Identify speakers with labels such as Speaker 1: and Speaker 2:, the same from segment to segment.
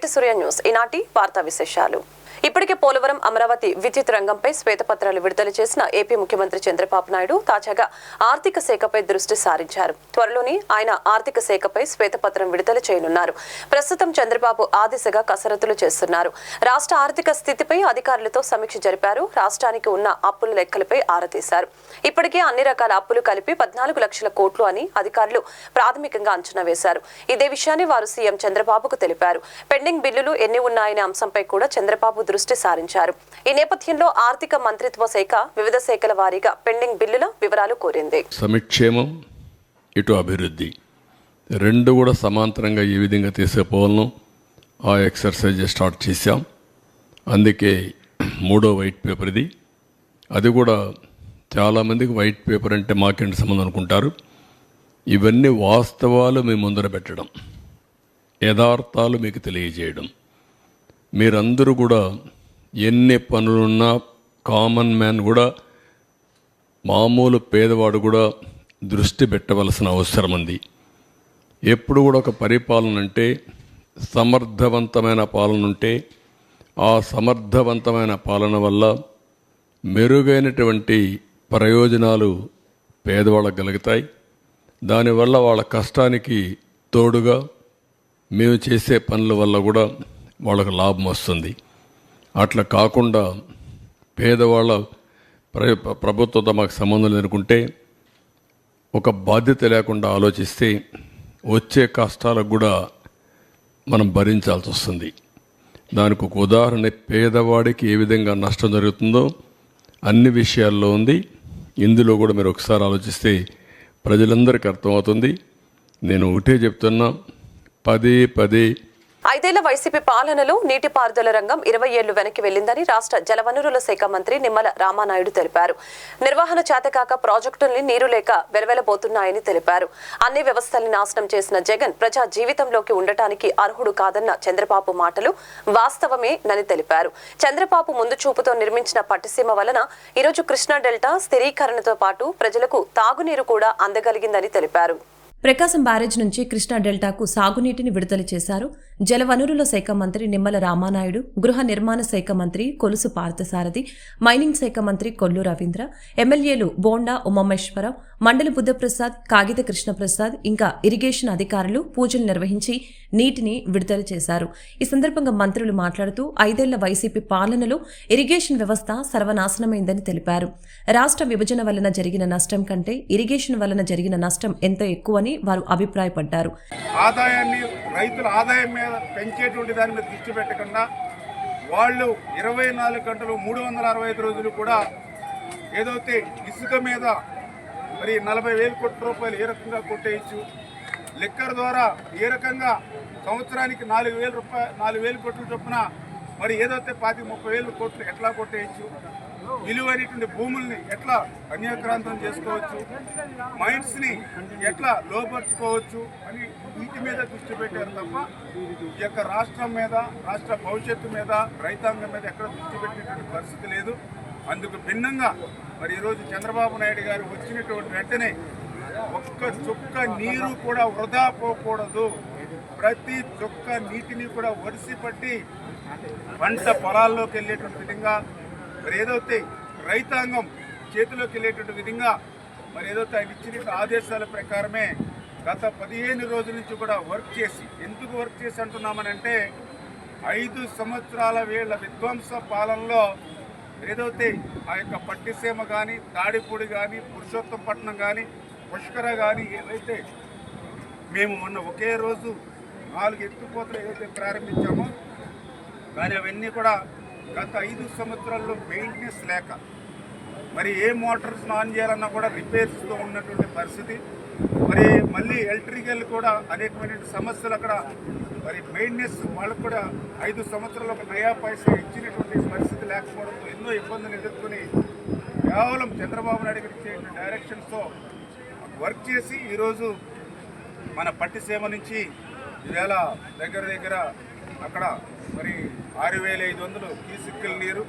Speaker 1: నేటి సూర్య న్యూస్. ఈనాటి వార్తా విశేషాలు. ఇప్పటికే పోలవరం అమరావతి విద్యుత్ రంగంపై శ్వేతపత్రాలు విడుదల చేసిన ఏపీ ముఖ్యమంత్రి చంద్రబాబు నాయుడు తాజాగా ఆర్థిక శాఖపై దృష్టి సారించారు. త్వరలోనే ఆయన ఆర్థిక శాఖపై శ్వేతపత్రం విడుదల చేయనున్నారు. ప్రస్తుతం చంద్రబాబు ఆ దిశగా కసరత్తులు చేస్తున్నారు. రాష్ట్ర ఆర్థిక స్థితిపై అధికారులతో సమీక్ష జరిపారు. రాష్ట్రానికి ఉన్న అప్పుల లెక్కలపై ఆరతీశారు. ఇప్పటికే అన్ని రకాల అప్పులు కలిపి పద్నాలుగు లక్షల కోట్లు అని అధికారులు ప్రాథమికంగా అంచనా వేశారు. ఇదే విషయాన్ని వారు సీఎం చంద్రబాబుకు తెలిపారు. పెండింగ్ బిల్లులు ఎన్ని ఉన్నాయనే అంశంపై కూడా చంద్రబాబు దృష్టి సారించారు. ఈ నేపథ్యంలో ఆర్థిక మంత్రిత్వ శాఖ వివిధ శాఖల వారీగా పెండింగ్ బిల్లుల వివరాలు కోరింది.
Speaker 2: సమిక్షేమం ఇటు అభివృద్ధి. రెండు కూడా సమాంతరంగా ఈ విధంగా తీసుకుపోవాలను ఆ ఎక్సర్సైజ్ స్టార్ట్ చేశాం. అందుకే మూడో వైట్ పేపర్ ఇది. అది కూడా చాలామందికి వైట్ పేపర్ అంటే మాకేంటి సంబంధం అనుకుంటారు. ఇవన్నీ వాస్తవాలు మీ ముందర పెట్టడం యథార్థాలు మీకు తెలియజేయడం. మీరందరూ కూడా ఎన్ని పనులున్నా కామన్ మ్యాన్ కూడా మామూలు పేదవాడు కూడా దృష్టి పెట్టవలసిన అవసరం ఉంది ఎప్పుడు కూడా ఒక పరిపాలన అంటే సమర్థవంతమైన పాలన ఉంటే ఆ సమర్థవంతమైన పాలన వల్ల మెరుగైనటువంటి ప్రయోజనాలు పేదవాళ్ళకు కలుగుతాయి. దానివల్ల వాళ్ళ కష్టానికి తోడుగా మేము చేసే పనుల వల్ల కూడా వాళ్ళకు లాభం వస్తుంది. అట్లా కాకుండా పేదవాళ్ళ ప్ర ప్రభుత్వంతో మాకు సంబంధం లేనుకుంటే ఒక బాధ్యత లేకుండా ఆలోచిస్తే వచ్చే కష్టాలకు కూడా మనం భరించాల్సి వస్తుంది. దానికి ఒక ఉదాహరణ పేదవాడికి ఏ విధంగా నష్టం జరుగుతుందో అన్ని విషయాల్లో ఉంది. ఇందులో కూడా మీరు ఒకసారి ఆలోచిస్తే ప్రజలందరికీ అర్థమవుతుంది. నేను ఒకటే చెప్తున్నా పదే పదే
Speaker 1: ఐదేళ్ళ వైసీపీ పాలనలో నీటిపారుదల రంగం ఇరవై ఏళ్ళు వెనక్కి వెళ్ళిందని రాష్ట్ర జలవనరుల శాఖ మంత్రి నిమ్మల రామానాయుడు తెలిపారు. నిర్వహణ చేతకాక ప్రాజెక్టుల్ని నీరు లేక వెలవెలబోతున్నాయని తెలిపారు. అన్ని వ్యవస్థల్ని నాశనం చేసిన జగన్ ప్రజా జీవితంలోకి ఉండటానికి అర్హుడు కాదన్న చంద్రబాబు మాటలు వాస్తవమేనని తెలిపారు. చంద్రబాబు ముందు చూపుతో నిర్మించిన పట్టిసీమ వలన ఈరోజు కృష్ణా డెల్టా స్థిరీకరణతో పాటు ప్రజలకు తాగునీరు కూడా అందగలిగిందని తెలిపారు.
Speaker 3: ప్రకాశం బ్యారేజ్ నుంచి కృష్ణా డెల్టాకు సాగునీటిని విడుదల చేశారు. జలవనరుల శాఖ మంత్రి నిమ్మల రామానాయుడు గృహ నిర్మాణ శాఖ మంత్రి కొలుసు పార్థసారథి మైనింగ్ శాఖ మంత్రి కొల్లు రవీంద్ర ఎమ్మెల్యేలు బోండా ఉమామేశ్వరరావు మండలి బుద్ధప్రసాద్ కాగిత కృష్ణప్రసాద్ ఇంకా ఇరిగేషన్ అధికారులు పూజలు నిర్వహించి నీటిని విడుదల చేశారు. ఈ సందర్భంగా మంత్రులు మాట్లాడుతూ ఐదేళ్ళ వైసీపీ పాలనలో ఇరిగేషన్ వ్యవస్థ సర్వనాశనమైందని తెలిపారు. రాష్ట్ర విభజన వలన జరిగిన నష్టం కంటే ఇరిగేషన్ వలన జరిగిన నష్టం ఎంతో ఎక్కువని వారు అభిప్రాయపడ్డారు.
Speaker 4: ఆదాయాన్ని రైతుల ఆదాయం మీద పెంచేటువంటి దాని మీద దృష్టి పెట్టకుండా వాళ్ళు ఇరవై నాలుగు గంటలు మూడు వందల అరవై ఐదు రోజులు కూడా ఏదైతే ఇసుక మీద మరి నలభై వేల కోట్ల రూపాయలు ఏ రకంగా కొట్టేయచ్చు లిక్కర్ ద్వారా ఏ రకంగా సంవత్సరానికి నాలుగు వేల రూపాయలు నాలుగు వేల కోట్ల చొప్పున మరి ఏదైతే పాతి ముప్పై వేల కోట్లు ఎట్లా కొట్టేయచ్చు విలువైనటువంటి భూముల్ని ఎట్లా అన్యాక్రాంతం చేసుకోవచ్చు? మైండ్స్ని ఎట్లా లోపరుచుకోవచ్చు? అని వీటి మీద దృష్టి పెట్టారు తప్ప ఈ యొక్క రాష్ట్రం మీద రాష్ట్ర భవిష్యత్తు మీద రైతాంగం మీద ఎక్కడ దృష్టి పెట్టినటువంటి పరిస్థితి లేదు. అందుకు భిన్నంగా మరి ఈరోజు చంద్రబాబు నాయుడు గారు వచ్చినటువంటి వెంటనే ఒక్క చుక్క నీరు కూడా వృధా పోకూడదు. ప్రతి చుక్క నీటిని కూడా ఒడిసి పట్టి పంట పొలాల్లోకి వెళ్ళేటువంటి విధంగా మరి ఏదైతే రైతాంగం చేతిలోకి వెళ్ళేటువంటి విధంగా మరి ఏదైతే ఆయన ఇచ్చిన ఆదేశాల ప్రకారమే గత పదిహేను రోజుల నుంచి కూడా వర్క్ చేసి ఎందుకు వర్క్ చేసి అంటున్నామనంటే ఐదు సంవత్సరాల వీళ్ళ విధ్వంస పాలనలో ఏదైతే ఆ యొక్క పట్టిసీమ కానీ తాడిపూడి కానీ పురుషోత్తంపట్నం కానీ పుష్కర కానీ ఏవైతే మేము మొన్న ఒకే రోజు నాలుగు ఎత్తుపోతలు ఏదైతే ప్రారంభించామో కానీ అవన్నీ కూడా గత ఐదు సంవత్సరాల్లో మెయింటెనెన్స్ లేక మరి ఏ మోటార్స్ ఆన్ చేయాలన్నా కూడా రిపేర్స్తో ఉన్నటువంటి పరిస్థితి. మరి మళ్ళీ ఎలక్ట్రికల్ కూడా అనేకమైన సమస్యలు అక్కడ మరి మెయింటెనెన్స్ వాళ్ళకు కూడా ఐదు సంవత్సరాలు ఒక నయా పైసా ఇచ్చినటువంటి పరిస్థితి లేకపోవడంతో ఎన్నో ఇబ్బందులు ఎదుర్కొని కేవలం చంద్రబాబు నాయుడు గారు ఇచ్చే డైరెక్షన్స్తో వర్క్ చేసి ఈరోజు మన పట్టిసీమ నుంచి ఈవేళ దగ్గర దగ్గర అక్కడ మరి ఆరు వేల ఐదు వందలు క్యూసిక్కుల నీరు.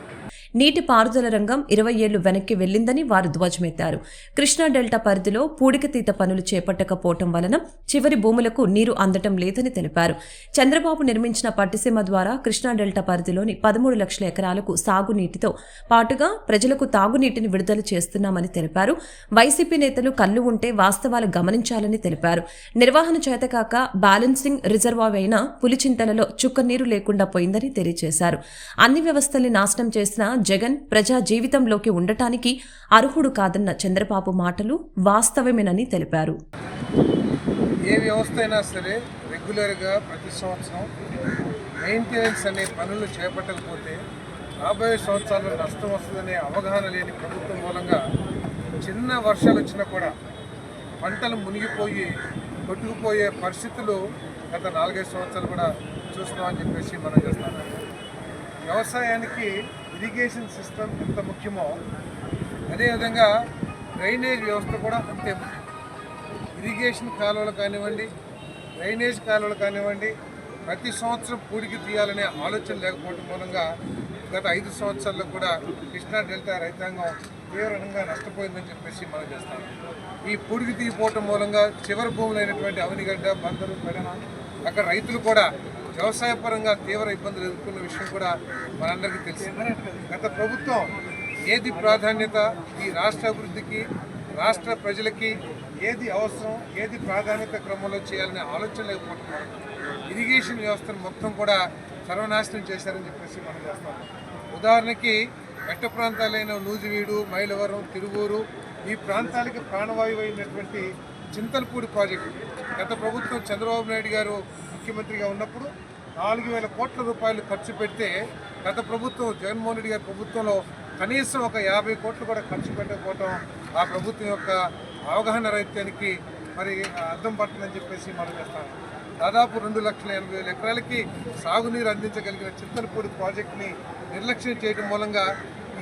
Speaker 1: నీటి పారుదల రంగం ఇరవై ఏళ్ళు వెనక్కి వెళ్ళిందని వారు ధ్వజమెత్తారు. కృష్ణా డెల్టా పరిధిలో పూడికతీత పనులు చేపట్టకపోవటం వలన చివరి భూములకు నీరు అందటం లేదని తెలిపారు. చంద్రబాబు నిర్మించిన పట్టిసీమ ద్వారా కృష్ణా డెల్టా పరిధిలోని పదమూడు లక్షల ఎకరాలకు సాగునీటితో పాటుగా ప్రజలకు తాగునీటిని విడుదల చేస్తున్నామని తెలిపారు. వైసీపీ నేతలు కళ్ళు ఉంటే వాస్తవాలు గమనించాలని తెలిపారు. నిర్వహణ చేతకాక బ్యాలెన్సింగ్ రిజర్వాయర్ అయిన పులిచింతలలో చుక్క నీరు లేకుండా పోయిందని తెలియజేశారు అన్ని వ్యవస్థల్ని నాశనం చేసిన జగన్ ప్రజా జీవితంలోకి ఉండటానికి అర్హుడు కాదన్న చంద్రబాబు మాటలు వాస్తవమేనని తెలిపారు.
Speaker 5: ఏ వ్యవస్థ అయినా సరే రెగ్యులర్గా ప్రతి సంవత్సరం మెయింటెనెన్స్ అనే పనులు చేపట్టకపోతే రాబోయే సంవత్సరాల్లో నష్టం వస్తుందనే అవగాహన లేని ప్రభుత్వం మూలంగా చిన్న వర్షాలు వచ్చినా కూడా పంటలు మునిగిపోయి కొట్టుకుపోయే పరిస్థితులు గత నాలుగైదు సంవత్సరాలు కూడా చూస్తున్నామని చెప్పేసి మనం చేస్తాం వ్యవసాయానికి ఇరిగేషన్ సిస్టమ్ ఎంత ముఖ్యమో అదేవిధంగా డ్రైనేజ్ వ్యవస్థ కూడా అంతే ముఖ్యం. ఇరిగేషన్ కాలువలు కానివ్వండి డ్రైనేజ్ కాలువలు కానివ్వండి ప్రతి సంవత్సరం పూడికి తీయాలనే ఆలోచన లేకపోవడం మూలంగా గత ఐదు సంవత్సరాల్లో కూడా కృష్ణా డెల్టా రైతాంగం తీవ్రంగా నష్టపోయిందని చెప్పేసి మనం చేస్తాం ఈ పూడికి తీయపోవటం మూలంగా చివరి భూములైనటువంటి అవనిగడ్డ బందరు పెడన అక్కడ రైతులు కూడా వ్యవసాయపరంగా తీవ్ర ఇబ్బందులు ఎదుర్కొన్న విషయం కూడా మనందరికీ తెలిసింది గత ప్రభుత్వం ఏది ప్రాధాన్యత? ఈ రాష్ట్ర అభివృద్ధికి రాష్ట్ర ప్రజలకి ఏది అవసరం? ఏది ప్రాధాన్యత క్రమంలో చేయాలనే ఆలోచన లేకపోతున్నారు ఇరిగేషన్ వ్యవస్థను మొత్తం కూడా సర్వనాశనం చేశారని చెప్పేసి మనం చేస్తాం. ఉదాహరణకి మెట్ట ప్రాంతాలైన నూజివీడు మైలవరం తిరువూరు ఈ ప్రాంతాలకి ప్రాణవాయువు అయినటువంటి చింతలపూడి ప్రాజెక్టు. గత ప్రభుత్వం చంద్రబాబు నాయుడు గారు ముఖ్యమంత్రిగా ఉన్నప్పుడు నాలుగు వేల కోట్ల రూపాయలు ఖర్చు పెడితే గత ప్రభుత్వం జగన్మోహన్ రెడ్డి గారి ప్రభుత్వంలో కనీసం ఒక యాభై కోట్లు కూడా ఖర్చు పెట్టకపోవటం ఆ ప్రభుత్వం యొక్క అవగాహన రైతానికి మరి అర్థం పడుతుందని చెప్పేసి మనం చేస్తాం. దాదాపు రెండు లక్షల ఎనభై వేల ఎకరాలకి సాగునీరు అందించగలిగిన చిత్తలపూడి ప్రాజెక్టుని నిర్లక్ష్యం చేయడం మూలంగా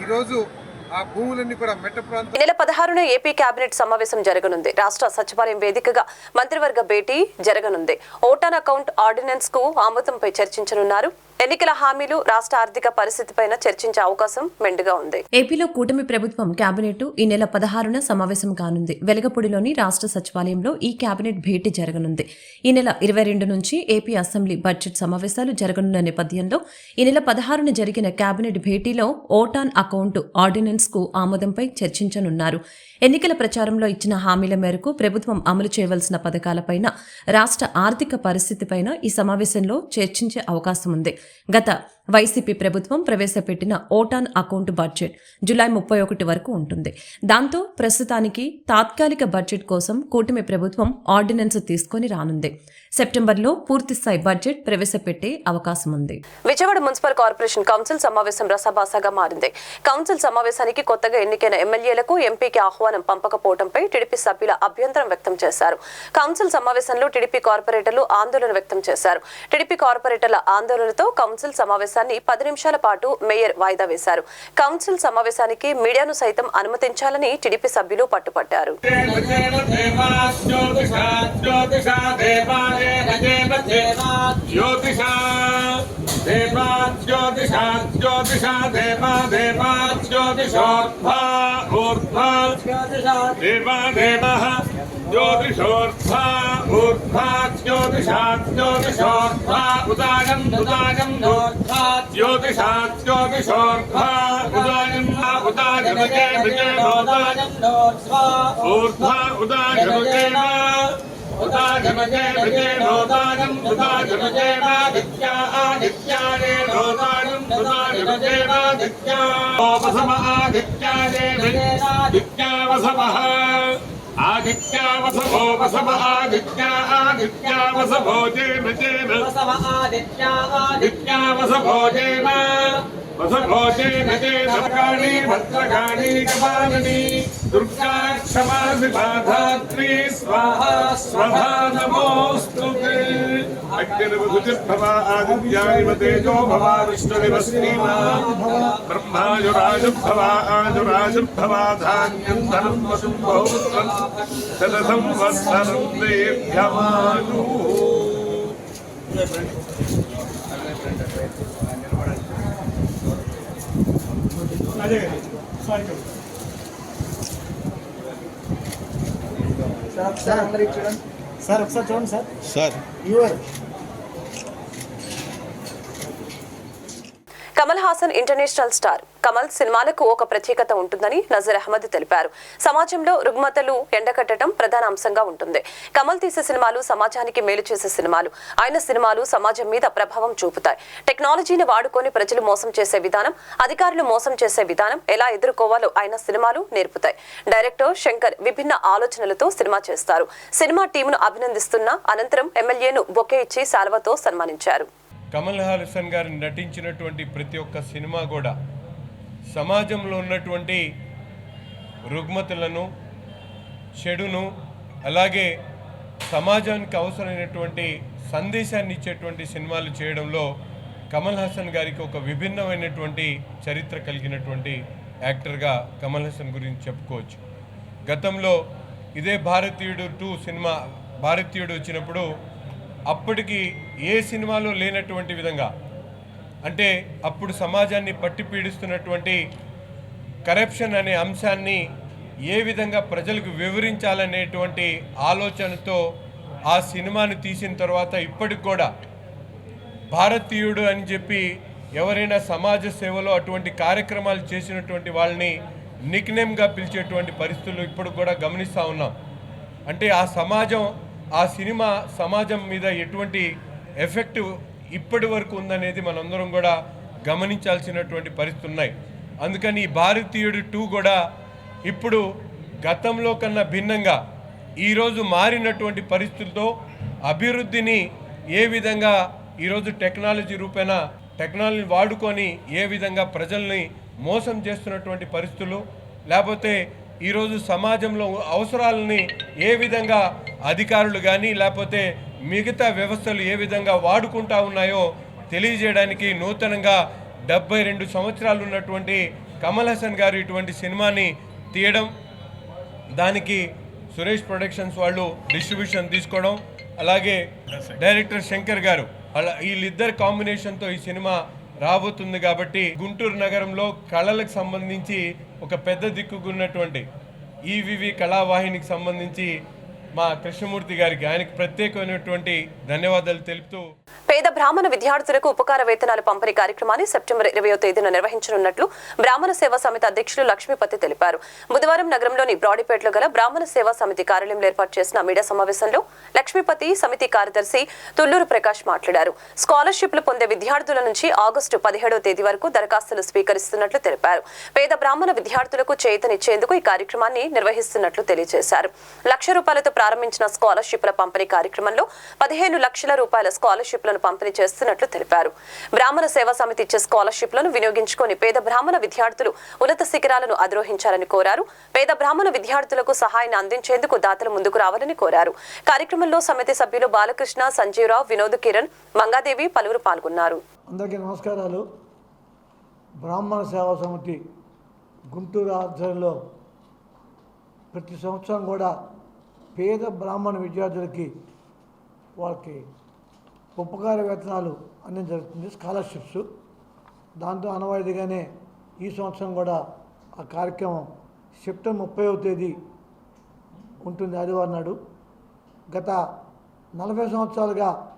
Speaker 5: ఈరోజు
Speaker 6: నెల పదహారున ఏపీ కేబినెట్ సమావేశం జరగనుంది. రాష్ట్ర సచివాలయం వేదికగా మంత్రివర్గ భేటీ జరగనుంది. ఓటాన్ అకౌంట్ ఆర్డినెన్స్కు ఆమోదంపై చర్చించనున్నారు. ఎన్నికల హామీలు రాష్ట్ర ఆర్థిక పరిస్థితిపై చర్చించే అవకాశం మెండుగా ఉంది.
Speaker 1: ఏపీలో కూటమి ప్రభుత్వం కేబినెట్ ఈ నెల పదహారున సమావేశం కానుంది. వెలగపూడిలోని రాష్ట్ర సచివాలయంలో ఈ కేబినెట్ భేటీ జరగనుంది. ఈ నెల ఇరవై రెండు నుంచి ఏపీ అసెంబ్లీ బడ్జెట్ సమావేశాలు జరగనున్న నేపథ్యంలో ఈ నెల పదహారున జరిగిన కేబినెట్ భేటీలో ఓటాన్ అకౌంట్ ఆర్డినెన్స్కు ఆమోదంపై చర్చించనున్నారు. ఎన్నికల ప్రచారంలో ఇచ్చిన హామీల మేరకు ప్రభుత్వం అమలు చేయవలసిన పథకాలపైన రాష్ట్ర ఆర్థిక పరిస్థితిపైన ఈ సమావేశంలో చర్చించే అవకాశం ఉంది. గత వైసీపీ ప్రభుత్వం ప్రవేశపెట్టిన ఓటాన్ అకౌంట్ బడ్జెట్ జులై ముప్పై ఒకటి వరకు ఉంటుంది. దాంతో ప్రస్తుతానికి తాత్కాలిక బడ్జెట్ కోసం కూటమి ప్రభుత్వం ఆర్డినెన్స్ తీసుకొని రానుంది. సెప్టెంబర్లో పూర్తిస్థాయి బడ్జెట్ ప్రవేశపెట్టే అవకాశం ఉంది.
Speaker 6: విజయవాడ మున్సిపల్ కార్పొరేషన్ కౌన్సిల్ సమావేశం రసభాసగా మారింది. కౌన్సిల్ సమావేశానికి కొత్తగా ఎన్నికైన ఎమ్మెల్యేలకు ఎంపీకి ఆహ్వానం పంపకపోవడంపై టీడీపీ సభ్యుల అభ్యంతరం వ్యక్తం చేశారు. కౌన్సిల్ సమావేశంలో టీడీపీ కార్పొరేటర్లు ఆందోళన వ్యక్తం చేశారు. టీడీపీ కార్పొరేటర్ల ఆందోళనతో కౌన్సిల్ సమావేశం సమావేశాన్ని పది నిమిషాల పాటు మేయర్ వాయిదా వేశారు. కౌన్సిల్ సమావేశానికి మీడియాను సైతం అనుమతించాలని టీడీపీ సభ్యులు పట్టుపట్టారు
Speaker 7: దేవా జ్యోతిషా జ్యోతిషా దేవా దేవా జ్యోతిషోర్ధ్వ ఊర్ధ్వ. దేవా దేవ జ్యోతిషోర్ధ్వ ఊర్ధ్వ. జ్యోతిషా జ్యోతిషోర్ధ్వ ఉదాగం ఉదాగం ఊర్ధ్వ. జ్యోతిషా జ్యోతిషోర్ధ్వ ఉదాగం ఉదాగమకే ఉదాగం విద్యా ఆదిత్యావసమ ఆదిత్యాదేవేనాదిత్యావసమః ఆదిత్యావసమో వసమ ఆదిత్యా ఆదిత్యావసమో జేమ జేమ వసమ ఆదిత్యా ఆదిత్యావసమో జేమ వసమో జేమ జేమ భద్రకాళి భద్రకాళి కపాలిని దుర్గా క్షమా స్వాహ. స్వభా నమోస్తు. अग्निर्वधुतिर्भवा आदित्यानिव तेजो भवा विष्णुरिव श्रीमा ब्रह्मायुराजुर्भवा आजुराजुर्भवा धान्यं धनं वसुं बहुपुत्रं शतसंवत्सरं देभ्यमानु
Speaker 8: సార్ అందరికి చూడండి సార్ ఒకసారి చూడండి sir.
Speaker 9: Sir.
Speaker 8: Your
Speaker 1: Kamal Haasan international star. Kamal సినిమాలకు ఒక ప్రత్యేకత ఉంటుందని నజర్ అహ్మద్ తెలిపారు. సమాజంలో రుగ్మతలు ఎండకట్టడం ప్రధాన అంశంగా ఉంటుంది. కమల్ తీసే సినిమాలు సమాజానికి మేలు చేసే సినిమాలు. ఆయన సినిమాలు సమాజం మీద ప్రభావం చూపుతాయి. టెక్నాలజీని వాడుకొని ప్రజలు మోసం చేసే విధానం అధికారులు మోసం చేసే విధానం ఎలా ఎదుర్కోవాలో ఆయన సినిమాలు నేర్పుతాయి. డైరెక్టర్ శంకర్ విభిన్న ఆలోచనలతో సినిమా చేస్తారు. సినిమా టీమును అభినందిస్తున్న అనంతరం ఎమ్మెల్యేను బొకే ఇచ్చి శాల్వతో సన్మానించారు.
Speaker 10: కమల్ హాసన్ గారు నటించినటువంటి ప్రతి ఒక్క సినిమా కూడా సమాజంలో ఉన్నటువంటి రుగ్మతులను చెడును అలాగే సమాజానికి అవసరమైనటువంటి సందేశాన్ని ఇచ్చేటువంటి సినిమాలు చేయడంలో కమల్ హాసన్ గారికి ఒక విభిన్నమైనటువంటి చరిత్ర కలిగినటువంటి యాక్టర్గా కమల్ హాసన్ గురించి చెప్పుకోవచ్చు. గతంలో ఇదే భారతీయుడు టూ సినిమా భారతీయుడు వచ్చినప్పుడు అప్పటికి ఏ సినిమాలో లేనటువంటి విధంగా అంటే అప్పుడు సమాజాన్ని పట్టి పీడిస్తున్నటువంటి కరప్షన్ అనే అంశాన్ని ఏ విధంగా ప్రజలకు వివరించాలనేటువంటి ఆలోచనతో ఆ సినిమాను తీసిన తర్వాత ఇప్పటికి కూడా భారతీయుడు అని చెప్పి ఎవరైనా సమాజ సేవలో అటువంటి కార్యక్రమాలు చేసినటువంటి వాళ్ళని నిక్నేమ్గా పిలిచేటువంటి పరిస్థితులు ఇప్పుడు కూడా గమనిస్తూ ఉన్నాం. అంటే ఆ సమాజం ఆ సినిమా సమాజం మీద ఎటువంటి ఎఫెక్ట్ ఇప్పటి వరకు ఉందనేది మనందరం కూడా గమనించాల్సినటువంటి పరిస్థితులు ఉన్నాయి. అందుకని ఈ భారతీయుడు టూ కూడా ఇప్పుడు గతంలో కన్నా భిన్నంగా ఈరోజు మారినటువంటి పరిస్థితులతో అభివృద్ధిని ఏ విధంగా ఈరోజు టెక్నాలజీ రూపేణ టెక్నాలజీని వాడుకొని ఏ విధంగా ప్రజల్ని మోసం చేస్తున్నటువంటి పరిస్థితులు లేకపోతే ఈరోజు సమాజంలో అవసరాలని ఏ విధంగా అధికారులు కానీ లేకపోతే మిగతా వ్యవస్థలు ఏ విధంగా వాడుకుంటా ఉన్నాయో తెలియజేయడానికి నూతనంగా డెబ్బై రెండు సంవత్సరాలు ఉన్నటువంటి కమల్ హాసన్ గారు ఇటువంటి సినిమాని తీయడం దానికి సురేష్ ప్రొడక్షన్స్ వాళ్ళు డిస్ట్రిబ్యూషన్ తీసుకోవడం అలాగే డైరెక్టర్ శంకర్ గారు అలా వీళ్ళిద్దరు కాంబినేషన్తో ఈ సినిమా రాబోతుంది కాబట్టి గుంటూరు నగరంలో కళలకు సంబంధించి ఒక పెద్ద దిక్కుగున్నటువంటి ఈవివి కళావాహినికి సంబంధించి మా కృష్ణమూర్తి గారికి ఆయనకు ప్రత్యేకమైనటువంటి ధన్యవాదాలు తెలుపుతూ
Speaker 1: పేద బ్రాహ్మణ విద్యార్థులకు ఉపకార వేతనాలు పంపిణీ కార్యక్రమాన్ని సెప్టెంబర్ ఇరవై తేదీన నిర్వహించనున్నట్లు బ్రాహ్మణ సేవా సమితి అధ్యక్షులు లక్ష్మీపతి తెలిపారు. బుధవారం నగరంలోని బ్రాడీపేటలో గల బ్రాహ్మణ సేవా సమితి కార్యాలయంలో ఏర్పాటు చేసిన మీడియా సమావేశంలో లక్ష్మీపతి సమితి కార్యదర్శి తుల్లూరు ప్రకాష్ మాట్లాడారు. స్కాలర్షిప్లు పొందే విద్యార్థుల నుంచి ఆగస్టు పదిహేడవ తేదీ వరకు దరఖాస్తులు స్వీకరిస్తున్నట్లు తెలిపారు. పేద బ్రాహ్మణ విద్యార్థులకు చేతనిచ్చేందుకు ఈ కార్యక్రమాన్ని నిర్వహిస్తున్నట్లు తెలియజేశారు. లక్ష రూపాయలతో ప్రారంభించిన స్కాలర్షిప్ల పంపిణీ కార్యక్రమంలో పదిహేను లక్షల రూపాయల స్కాలర్షిప్లను పంపిణీ చేస్తున్నట్లు తెలిపారు. బ్రాహ్మణ సేవా సమితి ఇచ్చే స్కాలర్షిప్లను వినియోగించుకొని పేద బ్రాహ్మణ విద్యార్థులు ఉన్నత శిఖరాలను అధిరోహించాలని కోరారు. పేద బ్రాహ్మణ విద్యార్థులకు సహాయాన్ని అందించేందుకు దాతలు ముందుకు రావాలని కోరారు. కార్యక్రమంలో సమితి సభ్యులు బాలకృష్ణ సంజీవరావు వినోద్ కిరణ్ మంగాదేవి పలువురు పాల్గొన్నారు.
Speaker 8: అందరికీ నమస్కారాలు. బ్రాహ్మణ సేవా సమితి గుంటూరు ఆధ్వర్యంలో ప్రతి సంవత్సరం కూడా పేద బ్రాహ్మణ విద్యార్థులకి వాళ్ళకి ఉపకార వేతనాలు అన్నీ జరుగుతుంది స్కాలర్షిప్స్ దాంతో అనవాయిదిగానే ఈ సంవత్సరం కూడా ఆ కార్యక్రమం సెప్టెంబర్ ముప్పైవ తేదీ ఉంటుంది ఆదివారం నాడు. గత నలభై సంవత్సరాలుగా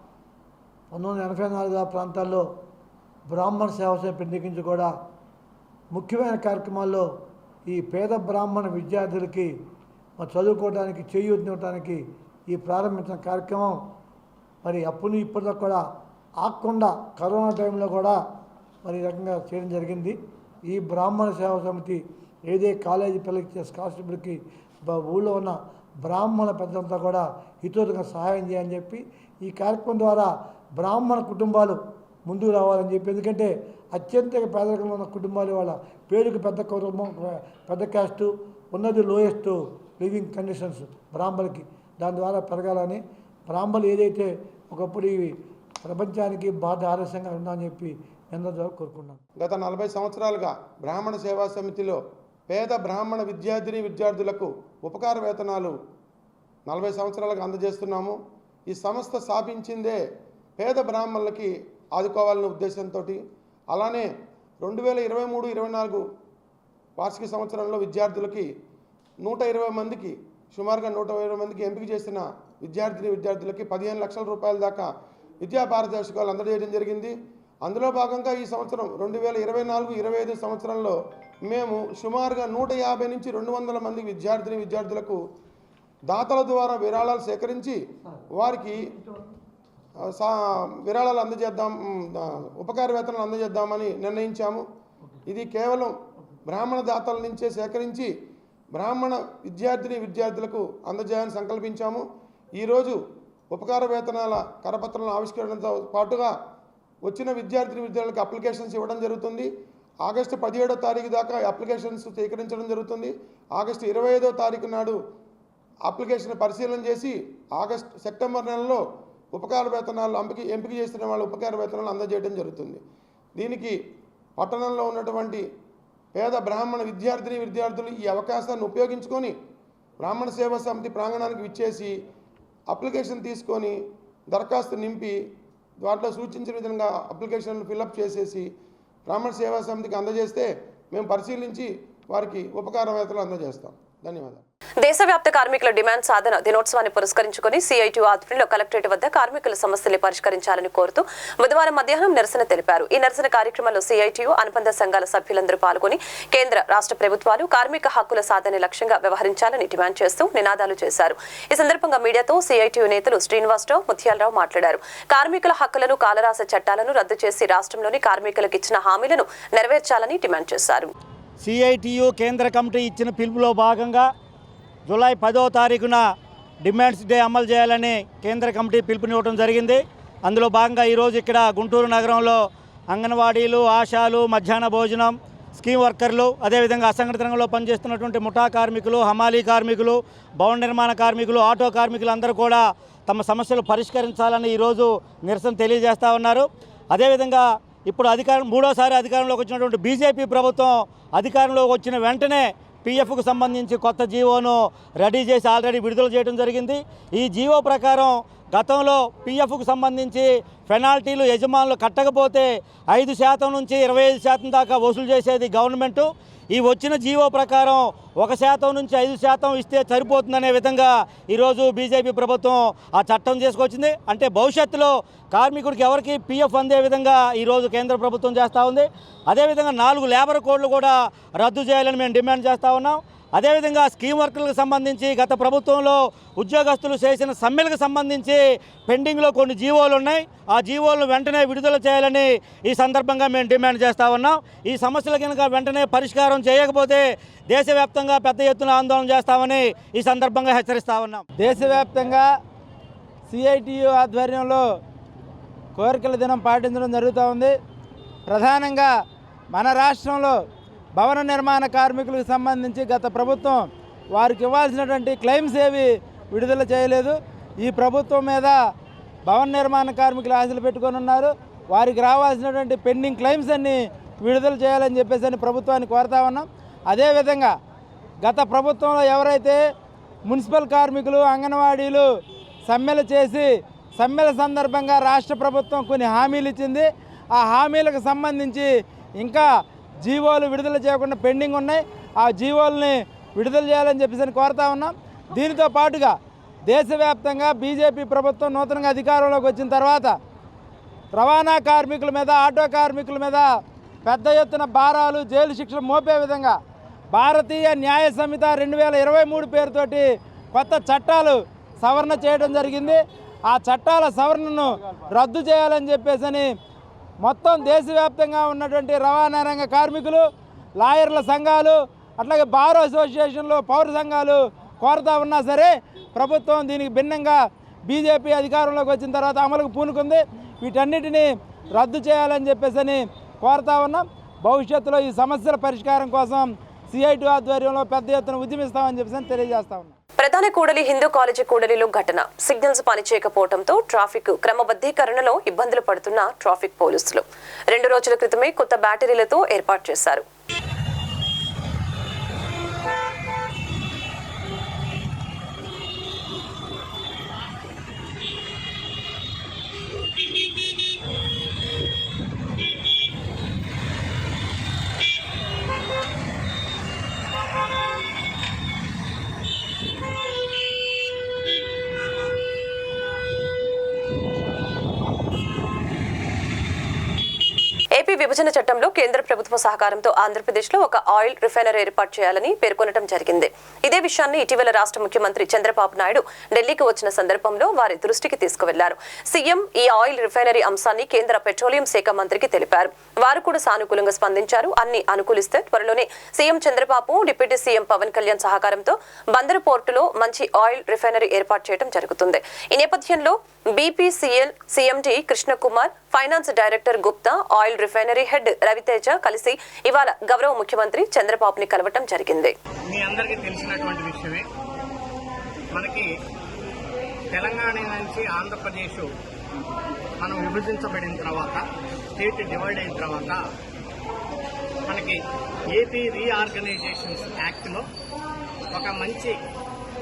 Speaker 8: పంతొమ్మిది ఎనభై నాలుగు ఆ ప్రాంతాల్లో బ్రాహ్మణ సేవ పెండించి కూడా ముఖ్యమైన కార్యక్రమాల్లో ఈ పేద బ్రాహ్మణ విద్యార్థులకి చదువుకోవడానికి చేయూతనివ్వడానికి ఈ ప్రారంభించిన కార్యక్రమం మరి అప్పుడు ఇప్పటిదాకా కూడా ఆకుండా కరోనా టైంలో కూడా మరి ఈ రకంగా చేయడం జరిగింది. ఈ బ్రాహ్మణ సేవా సమితి ఏదే కాలేజీ పిల్లలకి ఇచ్చే స్కాలర్షిప్లకి ఊళ్ళో ఉన్న బ్రాహ్మణ పెద్దంతా కూడా ఇతరులకు సహాయం చేయని చెప్పి ఈ కార్యక్రమం ద్వారా బ్రాహ్మణ కుటుంబాలు ముందుకు రావాలని చెప్పి ఎందుకంటే అత్యంత పేదరికంలో ఉన్న కుటుంబాలు వాళ్ళ పేరుకు పెద్ద కుటుంబం పెద్ద క్యాస్టు ఉన్నది లోయెస్ట్ లివింగ్ కండిషన్స్ బ్రాహ్మణులకి దాని ద్వారా పెరగాలని బ్రాహ్మలు ఏదైతే ఒకప్పుడు ఇవి ప్రపంచానికి బాధ ఆలస్యంగా ఉందని చెప్పి ఎందరో కోరుకున్నాను
Speaker 11: గత నలభై సంవత్సరాలుగా బ్రాహ్మణ సేవా సమితిలో పేద బ్రాహ్మణ విద్యార్థిని విద్యార్థులకు ఉపకార వేతనాలు నలభై సంవత్సరాలకు అందజేస్తున్నాము. ఈ సంస్థ స్థాపించిందే పేద బ్రాహ్మణులకి ఆదుకోవాలనే ఉద్దేశంతో అలానే రెండు వేల ఇరవై మూడు ఇరవై నాలుగు వార్షిక సంవత్సరంలో విద్యార్థులకి నూట ఇరవై మందికి సుమారుగా నూట ఇరవై మందికి ఎంపిక చేసిన విద్యార్థిని విద్యార్థులకి పదిహేను లక్షల రూపాయల దాకా విద్యా పారదర్శకాలు అందజేయడం జరిగింది. అందులో భాగంగా ఈ సంవత్సరం రెండు వేల ఇరవై నాలుగు ఇరవై ఐదు సంవత్సరంలో మేము సుమారుగా నూట యాభై నుంచి రెండు వందల మంది విద్యార్థిని విద్యార్థులకు దాతల ద్వారా విరాళాలు సేకరించి వారికి సా విరాళాలు అందజేద్దాం ఉమ్, ఉపకార వేతనాలు అందజేద్దామని నిర్ణయించాము. ఇది కేవలం బ్రాహ్మణ దాతల నుంచే సేకరించి బ్రాహ్మణ విద్యార్థిని విద్యార్థులకు అందజేయాలని సంకల్పించాము. ఈరోజు ఉపకార వేతనాల కరపత్రాలను ఆవిష్కరణతో పాటుగా వచ్చిన విద్యార్థిని విద్యార్థులకు అప్లికేషన్స్ ఇవ్వడం జరుగుతుంది. ఆగస్టు పదిహేడో తారీఖు దాకా అప్లికేషన్స్ స్వీకరించడం జరుగుతుంది. ఆగస్టు ఇరవై ఐదో తారీఖు నాడు అప్లికేషన్ పరిశీలన చేసి ఆగస్ట్ సెప్టెంబర్ నెలలో ఉపకార వేతనాలు ఎంపిక ఎంపిక చేసిన వాళ్ళ ఉపకార వేతనాలు అందజేయడం జరుగుతుంది. దీనికి పట్టణంలో ఉన్నటువంటి పేద బ్రాహ్మణ విద్యార్థిని విద్యార్థులు ఈ అవకాశాన్ని ఉపయోగించుకొని బ్రాహ్మణ సేవా సమితి ప్రాంగణానికి విచ్చేసి అప్లికేషన్ తీసుకొని దరఖాస్తు నింపి దాంట్లో సూచించిన విధంగా అప్లికేషన్ ఫిలప్ చేసేసి బ్రాహ్మణ సేవా సమితికి అందజేస్తే మేము పరిశీలించి వారికి ఉపకారవేతలు అందజేస్తాం. ధన్యవాదాలు.
Speaker 1: దేశవ్యాప్త కార్మికుల డిమాండ్ సాధన దినోత్సవాన్ని పురస్కరించుకుని సిఐటి ఆధ్వర్యంలో కలెక్టరేట్ వద్ద కార్మికుల సమస్యలు పరిష్కరించాలని కోరుతూ బుధవారం మధ్యాహ్నం నిరసన తెలిపారు. ఈ నిరసన కార్యక్రమంలో సిఐటియు అనుబంధ సంఘాల సభ్యులందరూ పాల్గొని కేంద్ర రాష్ట్ర ప్రభుత్వాలు కార్మిక హక్కుల సాధన లక్ష్యంగా వ్యవహరించాలని డిమాండ్ చేస్తూ నినాదాలు చేశారు. ఈ సందర్భంగా మీడియాతో సిఐటియు నేతలు శ్రీనివాసరావు ముత్యాలరావు మాట్లాడారు. కార్మికుల హక్కులను కాలరాస చట్టాలను రద్దు చేసి రాష్ట్రంలోని కార్మికులకు ఇచ్చిన హామీలను నెరవేర్చాలని డిమాండ్ చేశారు.
Speaker 9: సిఐటియు కేంద్ర కమిటీ ఇచ్చిన పిలుపులో భాగంగా జూలై పదో తారీఖున డిమాండ్స్ డే అమలు చేయాలని కేంద్ర కమిటీ పిలుపునివ్వడం జరిగింది. అందులో భాగంగా ఈరోజు ఇక్కడ గుంటూరు నగరంలో అంగన్వాడీలు ఆశాలు మధ్యాహ్న భోజనం స్కీమ్ వర్కర్లు అదేవిధంగా అసంఘటిత రంగంలో పనిచేస్తున్నటువంటి ముఠా కార్మికులు హమాలీ కార్మికులు భవన నిర్మాణ కార్మికులు ఆటో కార్మికులు అందరూ కూడా తమ సమస్యలు పరిష్కరించాలని ఈరోజు నిరసన తెలియజేస్తూ ఉన్నారు. అదేవిధంగా ఇప్పుడు అధికారం మూడోసారి అధికారంలోకి వచ్చినటువంటి బీజేపీ ప్రభుత్వం అధికారంలోకి వచ్చిన వెంటనే పీఎఫ్కు సంబంధించి కొత్త జీవోను రెడీ చేసి ఆల్రెడీ విడుదల చేయడం జరిగింది. ఈ జీవో ప్రకారం గతంలో పీఎఫ్కు సంబంధించి పెనాల్టీలు యజమానులు కట్టకపోతే ఐదు శాతం నుంచి ఇరవై ఐదు శాతం దాకా వసూలు చేసేది గవర్నమెంటు. ఈ వచ్చిన జీవో ప్రకారం ఒక శాతం నుంచి ఐదు శాతం ఇస్తే సరిపోతుందనే విధంగా ఈరోజు బీజేపీ ప్రభుత్వం ఆ చట్టం చేసుకొచ్చింది. అంటే భవిష్యత్తులో కార్మికుడికి ఎవరికి పీఎఫ్ అందే విధంగా ఈరోజు కేంద్ర ప్రభుత్వం చేస్తూ ఉంది. అదేవిధంగా నాలుగు లేబర్ కోడ్లు కూడా రద్దు చేయాలని మేము డిమాండ్ చేస్తూ ఉన్నాం. అదేవిధంగా స్కీమ్ వర్కర్లకు సంబంధించి గత ప్రభుత్వంలో ఉద్యోగస్తులు చేసిన సమ్మెలకు సంబంధించి పెండింగ్లో కొన్ని జీవోలు ఉన్నాయి. ఆ జీవోలను వెంటనే విడుదల చేయాలని ఈ సందర్భంగా మేము డిమాండ్ చేస్తూ ఉన్నాం. ఈ సమస్యల కనుక వెంటనే పరిష్కారం చేయకపోతే దేశవ్యాప్తంగా పెద్ద ఎత్తున ఆందోళన చేస్తామని ఈ సందర్భంగా హెచ్చరిస్తూ ఉన్నాం. దేశవ్యాప్తంగా సిఐటియు ఆధ్వర్యంలో కోరికల దినం పాటించడం జరుగుతూ ఉంది. ప్రధానంగా మన రాష్ట్రంలో భవన నిర్మాణ కార్మికులకు సంబంధించి గత ప్రభుత్వం వారికి ఇవ్వాల్సినటువంటి క్లెయిమ్స్ ఏవి విడుదల చేయలేదు. ఈ ప్రభుత్వం మీద భవన నిర్మాణ కార్మికులు ఆశలు పెట్టుకొని ఉన్నారు. వారికి రావాల్సినటువంటి పెండింగ్ క్లెయిమ్స్ అన్ని విడుదల చేయాలని చెప్పేసి అని ప్రభుత్వాన్ని కోరుతా ఉన్నాం. అదేవిధంగా గత ప్రభుత్వంలో ఎవరైతే మున్సిపల్ కార్మికులు అంగన్వాడీలు సమ్మెలు చేసి సమ్మెల సందర్భంగా రాష్ట్ర ప్రభుత్వం కొన్ని హామీలు ఇచ్చింది. ఆ హామీలకు సంబంధించి ఇంకా జీవోలు విడుదల చేయకుండా పెండింగ్ ఉన్నాయి. ఆ జీవోల్ని విడుదల చేయాలని చెప్పేసి కోరుతా ఉన్నాం. దీనితో పాటుగా దేశవ్యాప్తంగా బీజేపీ ప్రభుత్వం నూతనంగా అధికారంలోకి వచ్చిన తర్వాత రవాణా కార్మికుల మీద ఆటో కార్మికుల మీద పెద్ద ఎత్తున భారాలు జైలు శిక్షలు మోపే విధంగా భారతీయ న్యాయ సంహిత రెండు వేల ఇరవై మూడు పేరుతోటి కొత్త చట్టాలు సవరణ చేయడం జరిగింది. ఆ చట్టాల సవరణను రద్దు చేయాలని చెప్పేసి మొత్తం దేశవ్యాప్తంగా ఉన్నటువంటి రవాణా రంగ కార్మికులు లాయర్ల సంఘాలు అట్లాగే బార్ అసోసియేషన్లు పౌర సంఘాలు కోరుతా ఉన్నా సరే ప్రభుత్వం దీనికి భిన్నంగా బీజేపీ అధికారంలోకి వచ్చిన తర్వాత అమలుకు పూనుకుంది. వీటన్నిటిని రద్దు చేయాలని చెప్పేసి కోరుతా ఉన్నాం. భవిష్యత్తులో ఈ సమస్యల పరిష్కారం కోసం సిఐటి ఆధ్వర్యంలో పెద్ద ఎత్తున ఉద్యమిస్తామని చెప్పేసి తెలియజేస్తా ఉన్నాం.
Speaker 1: ప్రధాన కూడలి హిందూ కాలేజీ కూడలిలో ఘటన. సిగ్నల్స్ పనిచేయకపోవడంతో ట్రాఫిక్ క్రమబద్ధీకరణలో ఇబ్బందులు పడుతున్న ట్రాఫిక్ పోలీసులు. రెండు రోజుల క్రితమే కొత్త బ్యాటరీలతో ఏర్పాటు చేశారు. విభజన చట్టంలో కేంద్ర ప్రభుత్వ సహకారంతో ఆంధ్రప్రదేశ్లో ఒక ఆయిల్ రిఫైనరీ ఏర్పాటు చేయాలని పేర్కొనడం జరిగింది. ఇదే విషయాన్ని ఇటీవల రాష్ట్ర ముఖ్యమంత్రి చంద్రబాబు నాయుడు ఢిల్లీకి వచ్చిన సందర్భంలో వారి దృష్టికి తీసుకువెళ్ళారు. సీఎం ఈ ఆయిల్ రిఫైనరీ అంశాన్ని కేంద్ర పెట్రోలియం శాఖ మంత్రికి తెలిపారు. వారు కూడా సానుకూలంగా స్పందించారు. అన్ని అనుకూలిస్తే త్వరలోనే CM Chandrababu deputy CM Pawan Kalyan సహకారంతో బందరు పోర్టులో మంచి ఆయిల్ రిఫైనరీ ఏర్పాటు చేయడం జరుగుతుంది. ఈ నేపథ్యంలో BPCL CMD Krishnakumar finance director Gupta oil refinery head Raviteja కలిసి ఇవాళ గౌరవ ముఖ్యమంత్రి చంద్రబాబుని కలవటం జరిగింది.
Speaker 12: మీ అందరికీ తెలిసినటువంటి విషయమే. మనకి తెలంగాణ నుంచి ఆంధ్రప్రదేశ్ మనం విభజించబడిన తర్వాత స్టేట్ డివైడ్ అయిన తర్వాత మనకి ఏపీ రీఆర్గనైజేషన్స్ యాక్ట్లో ఒక మంచి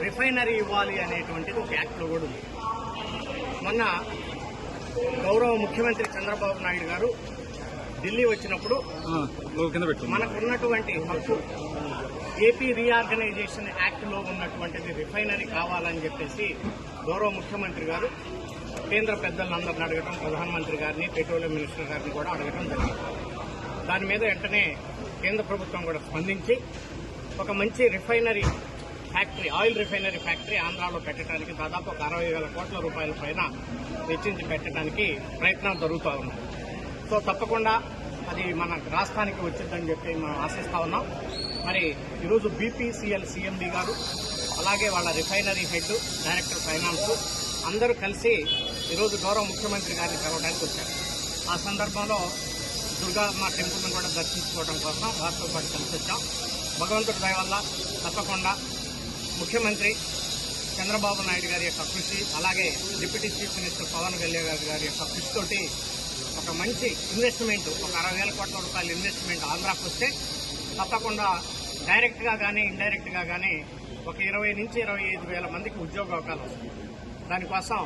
Speaker 12: రిఫైనరీ ఇవ్వాలి అనేటువంటిది ఒక యాక్ట్లో కూడా ఉంది. మొన్న గౌరవ ముఖ్యమంత్రి చంద్రబాబు నాయుడు గారు ఢిల్లీ వచ్చినప్పుడు మనకు ఉన్నటువంటి హక్కు ఏపీ రీఆర్గనైజేషన్ యాక్ట్లో ఉన్నటువంటిది రిఫైనరీ కావాలని చెప్పేసి గౌరవ ముఖ్యమంత్రి గారు కేంద్ర పెద్దలందరిని అడగటం ప్రధానమంత్రి గారిని పెట్రోలియం మినిస్టర్ గారిని కూడా అడగటం జరిగింది. దాని మీద వెంటనే కేంద్ర ప్రభుత్వం కూడా స్పందించి ఒక మంచి refinery factory oil refinery factory ఆంధ్రాలో పెట్టడానికి దాదాపు ఒక అరవై వేల కోట్ల రూపాయల పైన వెచ్చించి పెట్టడానికి ప్రయత్నాలు జరుగుతూ ఉన్నాయి. సో తప్పకుండా అది మన రాష్ట్రానికి వచ్చిందని చెప్పి మనం ఆశిస్తా ఉన్నాం. మరి ఈరోజు బీపీసీఎల్ సీఎండి గారు అలాగే వాళ్ళ రిఫైనరీ హెడ్ డైరెక్టర్ ఫైనాన్స్ అందరూ కలిసి ఈరోజు గౌరవ ముఖ్యమంత్రి గారిని కలవడానికి వచ్చారు. ఆ సందర్భంలో దుర్గామ్మ టెంపుల్ని కూడా దర్శించుకోవడం కోసం వారితో పాటు కలిసి వచ్చాం. భగవంతుడి దయ వల్ల తప్పకుండా ముఖ్యమంత్రి చంద్రబాబు నాయుడు గారి యొక్క కృషి అలాగే deputy chief minister Pawan Kalyan గారి గారి యొక్క కృషితోటి ఒక మంచి ఇన్వెస్ట్మెంట్ ఒక అరవై వేల కోట్ల రూపాయల ఇన్వెస్ట్మెంట్ ఆంధ్రాకు వస్తే తప్పకుండా డైరెక్ట్గా కానీ ఇండైరెక్ట్గా కానీ ఒక ఇరవై నుంచి ఇరవై ఐదు వేల మందికి ఉద్యోగ అవకాశాలు వస్తాయి దానికోసం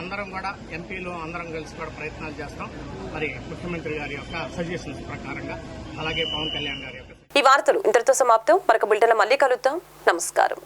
Speaker 12: అందరం కూడా ఎంపీలు అందరం కలిసి కూడా ప్రయత్నాలు చేస్తాం. మరి ముఖ్యమంత్రి గారి యొక్క సజెషన్స్ ప్రకారంగా అలాగే పవన్ కళ్యాణ్ గారి యొక్క
Speaker 1: ఈ వార్తలు ఇంతటితో సమాప్తం. మరొక బిల్టన్ మళ్ళీ కలుద్దాం. నమస్కారం.